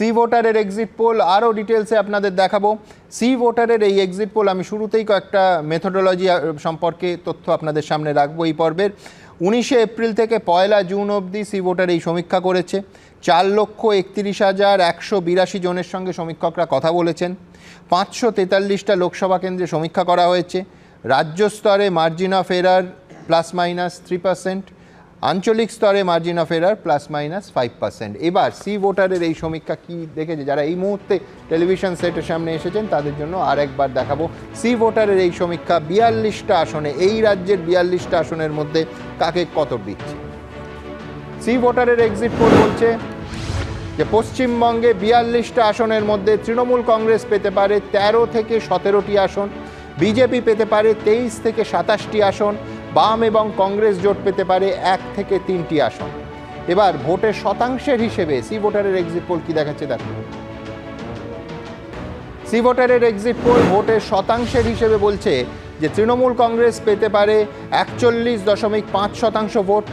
C ভোটারের exit pole আরও ডিটেলসে আপনাদের দেখাবো। সি ভোটারের এই এক্সিট পোল আমি শুরুতেই কয়েকটা মেথোডোলজি সম্পর্কে তথ্য আপনাদের সামনে রাখব এই পর্বের। উনিশে এপ্রিল থেকে পয়লা জুন অবধি সি ভোটার এই সমীক্ষা করেছে। চার লক্ষ একত্রিশ হাজার একশো বিরাশি জনের সঙ্গে সমীক্ষকরা কথা বলেছেন। পাঁচশো তেতাল্লিশটা লোকসভা কেন্দ্রে সমীক্ষা করা হয়েছে। রাজ্য স্তরে margin of error plus minus three percent আঞ্চলিক স্তরে margin of error plus minus five percent এবার সি ভোটারের এই সমীক্ষা কি দেখেছে? যারা এই মুহূর্তে টেলিভিশন সেটের সামনে এসেছেন, তাদের জন্য আরেকবার দেখাবো। সি ভোটারের এই সমীক্ষা বিয়াল্লিশটা আসনে, এই রাজ্যের বিয়াল্লিশটা আসনের মধ্যে কাকে কত দিচ্ছে? সি ভোটারের এক্সিট পোল বলছে যে পশ্চিমবঙ্গে বিয়াল্লিশটা আসনের মধ্যে তৃণমূল কংগ্রেস পেতে পারে তেরো থেকে সতেরোটি আসন, বিজেপি পেতে পারে তেইশ থেকে সাতাশটি আসন বাম এবং কংগ্রেস জোট পেতে পারে এক থেকে তিনটি আসন। এবার ভোটের শতাংশের হিসেবে সি ভোটারের এক্সিট পোল কি দেখাচ্ছে দেখো। সি ভোটারের এক্সিট পোল ভোটের শতাংশের হিসেবে বলছে যে তৃণমূল কংগ্রেস পেতে পারে একচল্লিশ দশমিক পাঁচ শতাংশ ভোট,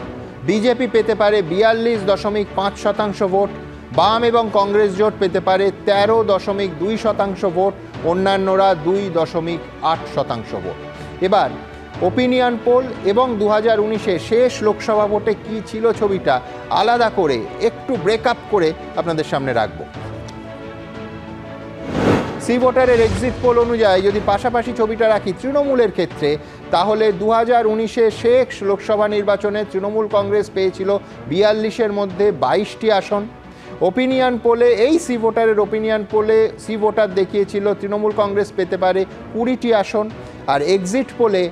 বিজেপি পেতে পারে বিয়াল্লিশ দশমিক পাঁচ শতাংশ ভোট, বাম এবং কংগ্রেস জোট পেতে পারে তেরো দশমিক দুই শতাংশ ভোট, অন্যান্যরা দুই দশমিক আট শতাংশ ভোট। এবার ওপিনিয়ন পোল এবং দু হাজার উনিশে শেষ লোকসভা ভোটে কী ছিল ছবিটা আলাদা করে একটু ব্রেক আপ করে আপনাদের সামনে রাখব। সি ভোটারের এক্সিট পোল অনুযায়ী যদি পাশাপাশি ছবিটা রাখি তৃণমূলের ক্ষেত্রে, তাহলে দু হাজার উনিশে শেষ লোকসভা নির্বাচনে তৃণমূল কংগ্রেস পেয়েছিল বিয়াল্লিশের মধ্যে বাইশটি আসন। ওপিনিয়ন পোলে এই সি ভোটারের ওপিনিয়ন পোলে সি ভোটার দেখিয়েছিল তৃণমূল কংগ্রেস পেতে পারে কুড়িটি আসন। আর এক্সিট পোলে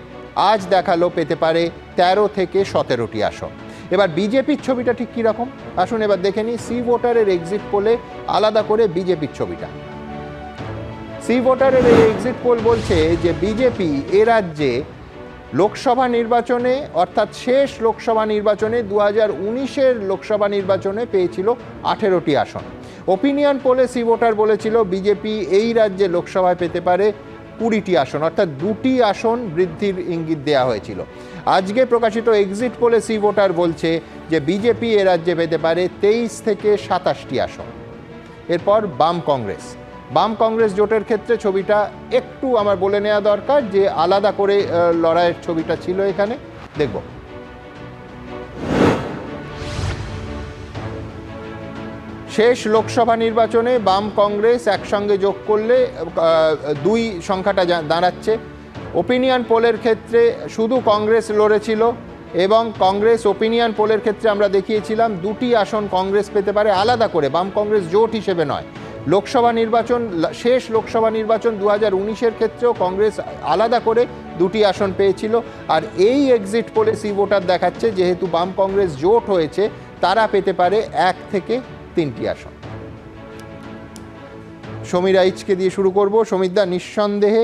আজ দেখাল পেতে পারে তেরো থেকে সতেরোটি আসন। এবার বিজেপির ছবিটা ঠিক কীরকম আসুন এবার দেখে নিই সি ভোটারের এক্সিট পোলে আলাদা করে বিজেপির ছবিটা। সি ভোটারের এই এক্সিট পোল বলছে যে বিজেপি এ রাজ্যে লোকসভা নির্বাচনে, অর্থাৎ শেষ লোকসভা নির্বাচনে দু হাজার উনিশের লোকসভা নির্বাচনে পেয়েছিল আঠেরোটি আসন। ওপিনিয়ন পোলে সি ভোটার বলেছিল, বিজেপি এই রাজ্যে লোকসভায় পেতে পারে কুড়িটি আসন, অর্থাৎ দুটি আসন বৃদ্ধির ইঙ্গিত দেওয়া হয়েছিল। আজকে প্রকাশিত এক্সিট পোলে সি ভোটার বলছে যে বিজেপি এ রাজ্যে পেতে পারে তেইশ থেকে সাতাশটি আসন। এরপর বাম কংগ্রেস। বাম কংগ্রেস জোটের ক্ষেত্রে ছবিটা একটু আমার বলে নেওয়া দরকার যে আলাদা করে লড়াইয়ের ছবিটা ছিল এখানে। দেখব। শেষ লোকসভা নির্বাচনে বাম কংগ্রেস একসঙ্গে যোগ করলে দুই সংখ্যাটা দাঁড়াচ্ছে। ওপিনিয়ন পোলের ক্ষেত্রে শুধু কংগ্রেস লড়েছিল এবং কংগ্রেস ওপিনিয়ন পোলের ক্ষেত্রে আমরা দেখিয়েছিলাম দুটি আসন কংগ্রেস পেতে পারে আলাদা করে, বাম কংগ্রেস জোট হিসেবে নয়। লোকসভা নির্বাচন শেষ লোকসভা নির্বাচন দু হাজার উনিশের ক্ষেত্রেও কংগ্রেস আলাদা করে দুটি আসন পেয়েছিল। আর এই এক্সিট পোলে সি ভোটার দেখাচ্ছে, যেহেতু বাম কংগ্রেস জোট হয়েছে, তারা পেতে পারে এক থেকে তিনটি আসন। সমীর আইচকে দিয়ে শুরু করব। সমীরদা নিঃসন্দেহে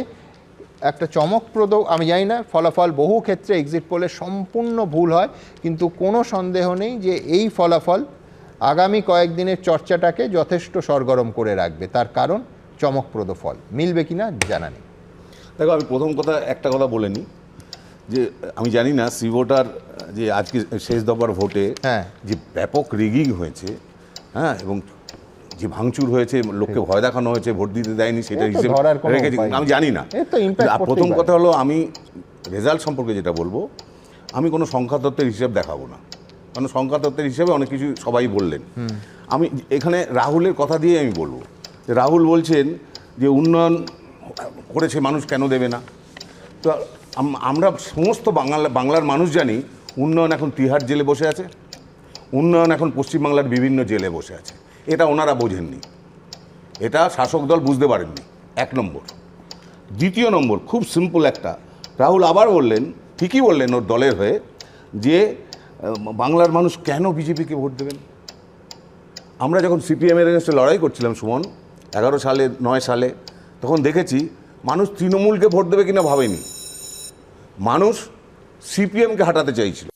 একটা চমকপ্রদ আমি জানি না ফলাফল বহু ক্ষেত্রে এক্সিট পোলে সম্পূর্ণ ভুল হয় কিন্তু কোনো সন্দেহ নেই যে এই ফলাফল আগামী কয়েকদিনের চর্চাটাকে যথেষ্ট সরগরম করে রাখবে। তার কারণ চমকপ্রদ ফল। মিলবে কিনা জানা নেই। দেখো আমি প্রথম কথা একটা কথা বলে নিই যে আমি জানি না সি ভোটার যে আজকে শেষ দফার ভোটে হ্যাঁ। যে ব্যাপক রিগিং হয়েছে হ্যাঁ এবং যে ভাঙচুর হয়েছে লোককে ভয় দেখানো হয়েছে ভোট দিতে দেয়নি সেটা হিসেবে রেখেছি। আমি জানি না। প্রথম কথা হলো আমি রেজাল্ট সম্পর্কে যেটা বলব আমি কোনো সংখ্যাতত্ত্বের হিসেব দেখাবো না। কারণ সংখ্যাতত্ত্বের হিসেবে অনেক কিছু সবাই বললেন। আমি এখানে রাহুলের কথা দিয়ে আমি বলব। যে রাহুল বলছেন যে উন্নয়ন করেছে মানুষ কেন দেবে না? তো আমরা সমস্ত বাংলা বাংলার মানুষ জানি উন্নয়ন এখন তিহার জেলে বসে আছে। উন্নয়ন এখন পশ্চিমবাংলার বিভিন্ন জেলে বসে আছে। এটা ওনারা বোঝেননি। এটা শাসক দল বুঝতে পারেননি। এক নম্বর। দ্বিতীয় নম্বর, খুব সিম্পল একটা। রাহুল আবার বললেন, ঠিকই বললেন ওর দলের হয়ে, যে বাংলার মানুষ কেন বিজেপিকে ভোট দেবেন? আমরা যখন সিপিএমের এগেনস্টে লড়াই করছিলাম, সুমন, এগারো সালে, নয় সালে, তখন দেখেছি মানুষ তৃণমূলকে ভোট দেবে কিনা ভাবেনি। মানুষ সিপিএমকে হাঁটাতে চাইছিল।